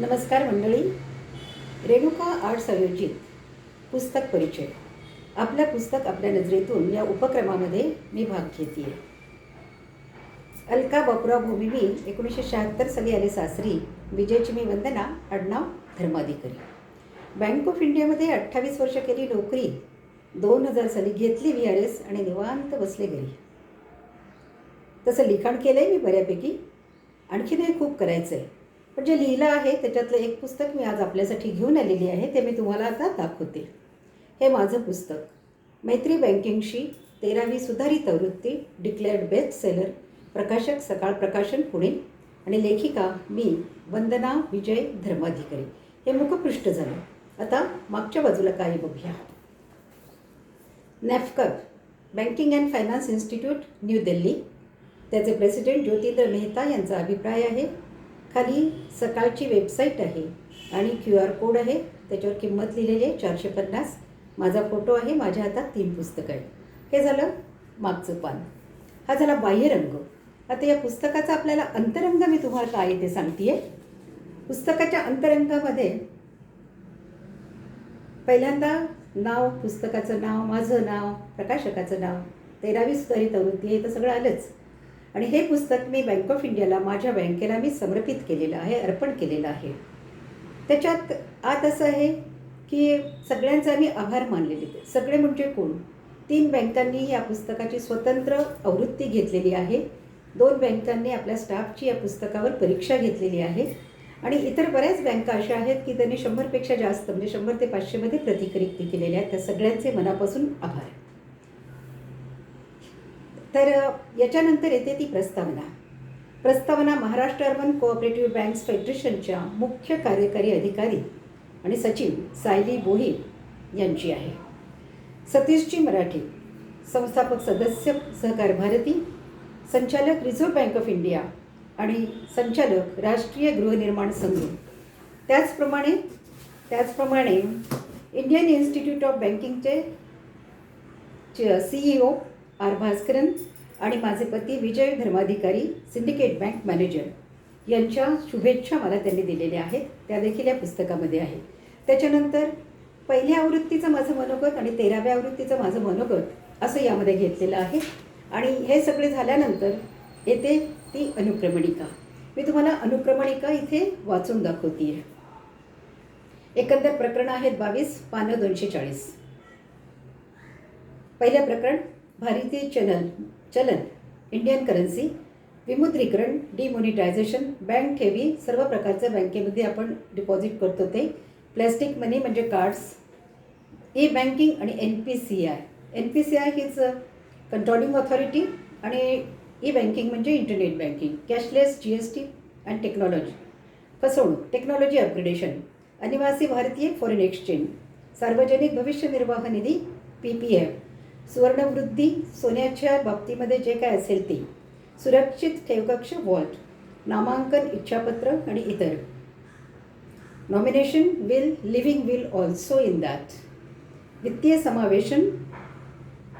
नमस्कार मंडळी. रेणुका आर्ट्स आयोजित पुस्तक परिचय. आपलं पुस्तक आपल्या नजरेतून या उपक्रमामध्ये मी भाग घेते अलका बापुराव भूमिमी एकोणीसशे शहात्तर साली आले सासरी. विजयची मी वंदना आडनाव धर्माधिकारी. बँक ऑफ इंडियामध्ये अठ्ठावीस वर्ष केली नोकरी. दोन हजार साली घेतली व्ही आर एस आणि निवांत बसले घरी. तसं लिखाण केलं आहे मी बऱ्यापैकी. आणखीनही खूप करायचं आहे पण जे लिहिलं आहे त्याच्यातलं एक पुस्तक मी आज आपल्यासाठी घेऊन आलेली आहे ते मी तुम्हाला आता दाखवते. हे माझं पुस्तक. मैत्री बँकिंगशी तेरावी सुधारित आवृत्ती डिक्लेअर्ड बेस्ट सेलर प्रकाशक सकाळ प्रकाशन पुणे आणि लेखिका मी वंदना विजय धर्माधिकारी. हे मुखपृष्ठ झालं. आता मागच्या बाजूला काही बघूया. NAFCUB banking and finance institute New Delhi. त्याचे प्रेसिडेंट ज्योतिंद्र मेहता यांचा अभिप्राय आहे. खाली सकाळची वेबसाईट आहे आणि क्यू आर कोड आहे. त्याच्यावर किंमत लिहिलेली आहे चारशे पन्नास. माझा फोटो आहे माझ्या हातात तीन पुस्तकं आहेत. हे झालं मागचं पान. हा झाला बाह्यरंग आता या पुस्तकाचा आपल्याला अंतरंग मी तुम्हाला काय आहे ते सांगते पुस्तकाच्या अंतरंगामध्ये पहिल्यांदा नाव पुस्तकाचं नाव माझं नाव प्रकाशकाचं नाव तेरावी सुधारित आवृत्ती हे तर सगळं आलंच. आणि हे पुस्तक मी बँक ऑफ इंडियाला माझ्या बँकेला मी समर्पित केलेलं आहे अर्पण केलेलं आहे. त्याच्यात आत असं आहे की सगळ्यांचा मी आभार मानलेले सगळे म्हणजे कोण? तीन बँकांनी या पुस्तकाची स्वतंत्र आवृत्ती घेतलेली आहे. दोन बँकांनी आपल्या स्टाफची या पुस्तकावर परीक्षा घेतलेली आहे. आणि इतर बऱ्याच बँका अशा आहेत की त्यांनी शंभरपेक्षा जास्त म्हणजे शंभर ते पाचशेमध्ये प्रतिक्रिया केलेल्या आहेत. त्या सगळ्यांचे मनापासून आभार. तर याच्यानंतर येते ती प्रस्तावना प्रस्तावना महाराष्ट्र अर्बन कोऑपरेटिव्ह बँक्स फेडरेशनच्या मुख्य कार्यकारी अधिकारी आणि सचिव सायली बोहील यांची आहे सतीशजी मराठी संस्थापक सदस्य सहकार भारती संचालक रिझर्व्ह बँक ऑफ इंडिया आणि संचालक राष्ट्रीय गृहनिर्माण संघ त्याचप्रमाणे त्याचप्रमाणे इंडियन इन्स्टिट्यूट ऑफ बँकिंगचे सीईओ आर भास्करन आणि माझे पती Vijay Dharmadhikari Syndicate Bank manager यांच्या शुभेच्छा मला त्यांनी दिलेल्या आहेत. त्या देखील या पुस्तकामध्ये आहे त्याच्यानंतर पहिल्या आवृत्तीचं माझं मनोगत आणि तेराव्या आवृत्तीचं माझं मनोगत असं यामध्ये घेतलेलं आहे. आणि हे सगळे झाल्यानंतर येते ती अनुक्रमणिका मी तुम्हाला अनुक्रमणिका इथे वाचून दाखवते आहे एकंदर प्रकरणं आहेत बावीस पानं दोनशे चाळीस. पहिलं प्रकरण भारतीय चलन चलन इंडियन करन्सी विमुद्रीकरण डिमोनिटायझेशन बँक ठेवी सर्व प्रकारच्या बँकेमध्ये आपण डिपॉझिट करतो ते. प्लॅस्टिक मनी म्हणजे कार्ड्स ई बँकिंग आणि N P C I N P C I हीच कंट्रोलिंग ऑथॉरिटी आणि ई बँकिंग म्हणजे internet banking cashless G S T and technology फसवणूक टेक्नॉलॉजी अपग्रेडेशन अनिवासी भारतीय फॉरेन एक्सचेंज सार्वजनिक भविष्य निर्वाह निधी पी पी एफ सुवर्णवृद्धी सोन्याच्या बाबतीमध्ये जे काय असेल ते. सुरक्षित ठेवकक्ष वॉल्ट नामांकन इच्छापत्र आणि इतर. Nomination will living will also in that वित्तीय समावेशन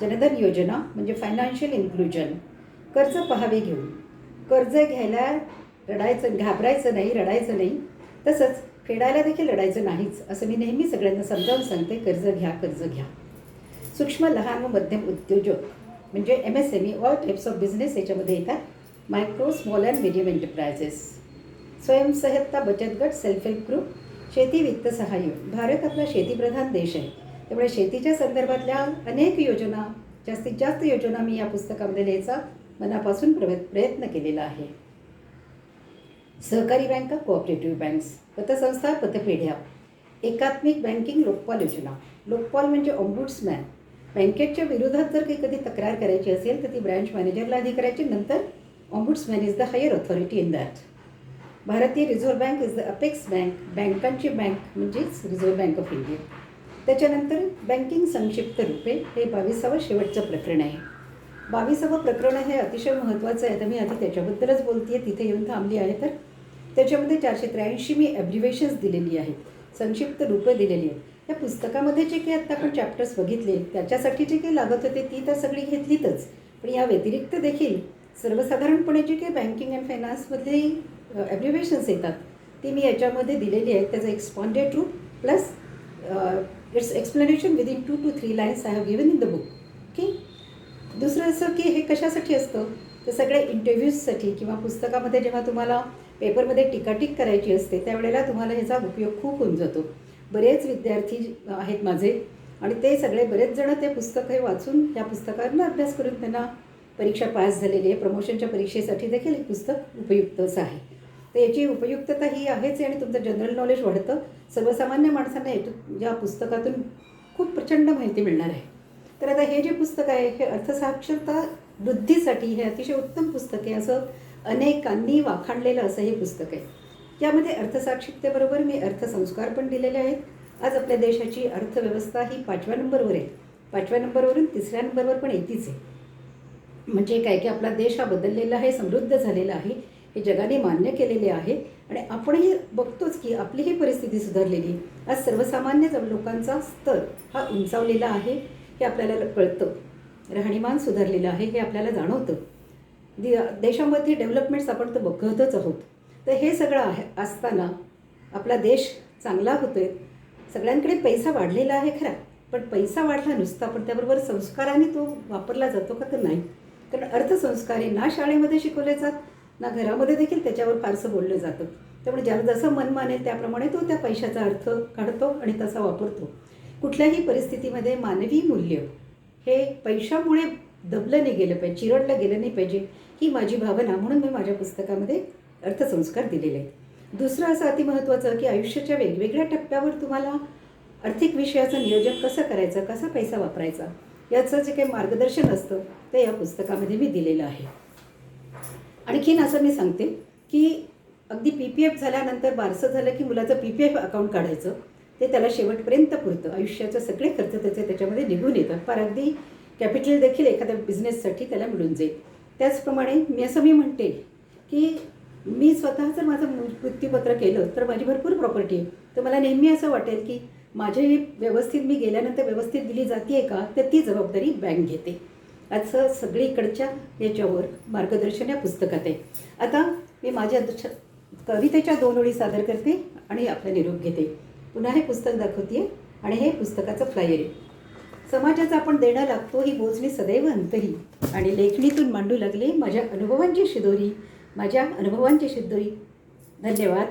जनधन योजना म्हणजे फायनान्शियल इन्क्लुजन कर्ज पहावे घेऊन. कर्ज घ्यायला रडायचं घाबरायचं नाही रडायचं नाही. तसंच फेडायला देखील रडायचं नाहीच असं मी नेहमी सगळ्यांना समजावून सांगते कर्ज घ्या कर्ज घ्या. सूक्ष्म लहान व मध्यम उद्योजक म्हणजे M S M E all types of business याच्यामध्ये येतात. Micro small and medium enterprises स्वयंसहायता बचत गट सेल्फ हेल्प ग्रुप शेती वित्त सहाय्य. भारत आपला शेतीप्रधान देश आहे. त्यामुळे शेतीच्या संदर्भातल्या अनेक योजना जास्तीत जास्त योजना मी या पुस्तकामध्ये लिहायचा मनापासून प्रव प्रयत्न केलेला आहे. सहकारी बँका कोऑपरेटिव्ह बँक्स पतसंस्था पतपेढ्या. एकात्मिक बँकिंग लोकपाल योजना. लोकपाल म्हणजे ऑम्बुड्समॅन बँकेच्या विरोधात जर काही कधी तक्रार करायची असेल तर ती ब्रँच मॅनेजरला आधी करायची. नंतर ombudsman is the higher authority in that भारतीय reserve bank is the apex bank बँकांची बँक म्हणजेच रिझर्व्ह बँक ऑफ इंडिया. त्याच्यानंतर बँकिंग संक्षिप्त रूपे हे बावीसावं शेवटचं प्रकरण आहे. बावीसावं प्रकरण हे अतिशय महत्त्वाचं आहे. तर मी आधी त्याच्याबद्दलच बोलते आहे तिथे येऊन थांबली आहे तर. त्याच्यामध्ये चारशे त्र्याऐंशी मी ॲब्रिवेशन्स दिलेली आहेत. संक्षिप्त रूपं दिलेली आहेत. या पुस्तकामध्ये जे काही आत्ता आपण चॅप्टर्स बघितले त्याच्यासाठी जे काही लागत होते ती तर सगळी घेतलीतच. पण या व्यतिरिक्त देखील सर्वसाधारणपणे जे काही बँकिंग अँड फायनान्समध्ये ॲब्रिवेशन्स येतात ती मी याच्यामध्ये दिलेली आहे त्याचं एक्सपॉन्डेड रूप plus its explanation within two two three lines I have given in the book okay दुसरं असं की हे कशासाठी असतं? तर सगळ्या इंटरव्ह्यूजसाठी किंवा पुस्तकामध्ये जेव्हा तुम्हाला पेपरमध्ये टीकाटीक करायची असते त्यावेळेला तुम्हाला ह्याचा उपयोग खूप होऊन जातो. बरेच विद्यार्थी आहेत माझे आणि ते सगळे बरेच जण ते पुस्तक हे वाचून त्या पुस्तकांना अभ्यास करून त्यांना परीक्षा पास झालेली आहे. प्रमोशनच्या परीक्षेसाठी देखील हे पुस्तक उपयुक्तच आहे. तर याची उपयुक्तता ही आहेच आणि तुमचं जनरल नॉलेज वाढतं. सर्वसामान्य माणसांना यातून या पुस्तकातून खूप प्रचंड माहिती मिळणार आहे. तर आता हे जे पुस्तक आहे हे अर्थसाक्षरता वृद्धीसाठी हे अतिशय उत्तम पुस्तक आहे. असं अनेकांनी वाखाणलेलं असं हे पुस्तक आहे. यामध्ये अर्थसाक्षरतेबरोबर मी अर्थसंस्कार पण दिलेले आहेत. आज आपल्या देशाची अर्थव्यवस्था ही पाचव्या नंबरवर आहे. पाचव्या नंबरवरून तिसऱ्या नंबरवर पण येतीच आहे. म्हणजे काय की आपला देश हा बदललेला आहे समृद्ध झालेला आहे हे जगाने मान्य केलेले आहे. आणि आपणही बघतोच की आपली ही परिस्थिती सुधारलेली आज सर्वसामान्य लोकांचा स्तर हा उंचावलेला आहे. हे आपल्याला कळतं. राहणीमान सुधारलेलं आहे हे आपल्याला जाणवतं. दि देशामध्ये डेव्हलपमेंट्स आपण तर बघतच आहोत. तर हे सगळं आहे असताना आपला देश चांगला होतो आहे सगळ्यांकडे पैसा वाढलेला आहे खरा पण पैसा वाढला नुसता पण त्याबरोबर संस्काराने तो वापरला जातो का तर नाही. कारण अर्थसंस्कार हे ना शाळेमध्ये शिकवले जात ना घरामध्ये देखील त्याच्यावर फारसं बोललं जातं. त्यामुळे ज्याला जसं मन मानेल त्याप्रमाणे तो त्या पैशाचा अर्थ काढतो आणि तसा वापरतो. कुठल्याही परिस्थितीमध्ये मानवी मूल्य हे पैशामुळे दबलं नाही गेलं पाहिजे चिरडलं गेलं नाही पाहिजे ही माझी भावना म्हणून मी माझ्या पुस्तकामध्ये अर्थसंस्कार दिलेले आहेत. दुसरं असं अतिमहत्त्वाचं की आयुष्याच्या वेगवेगळ्या टप्प्यावर तुम्हाला आर्थिक विषयाचं नियोजन कसं करायचं कसा पैसा वापरायचा याचं जे काही मार्गदर्शन असतं ते या पुस्तकामध्ये मी दिलेलं आहे. आणखीन असं मी सांगते की अगदी पी पी एफ झाल्यानंतर बारसं झालं की मुलाचं पी पी एफ अकाउंट काढायचं ते त्याला शेवटपर्यंत पुरतं. आयुष्याचे सगळे खर्च त्याचे त्याच्यामध्ये निघून येतात. फार अगदी कॅपिटल देखील एखाद्या बिझनेससाठी त्याला मिळून जाईल. त्याचप्रमाणे मी असं मी म्हणते की मी स्वतः जर माझं मृत्यूपत्र केलं तर माझी भरपूर प्रॉपर्टी आहे. तर मला नेहमी असं वाटेल की माझी व्यवस्थित मी गेल्यानंतर व्यवस्थित दिली जाते का तर ती जबाबदारी बँक घेते. असं सगळीकडच्या याच्यावर मार्गदर्शन या पुस्तकात आहे. आता मी माझ्या कवितेच्या दोन ओळी सादर करते आणि आपला निरोप घेते. पुन्हा हे पुस्तक दाखवते आणि हे पुस्तकाचं फ्लायर आहे. समाजाचा आपण देणं लागतो ही बोचणी सदैव अंतरी आणि लेखणीतून मांडू लागले माझ्या अनुभवांची शिदोरी. माझ्या अनुभवांची शिदोरी धन्यवाद.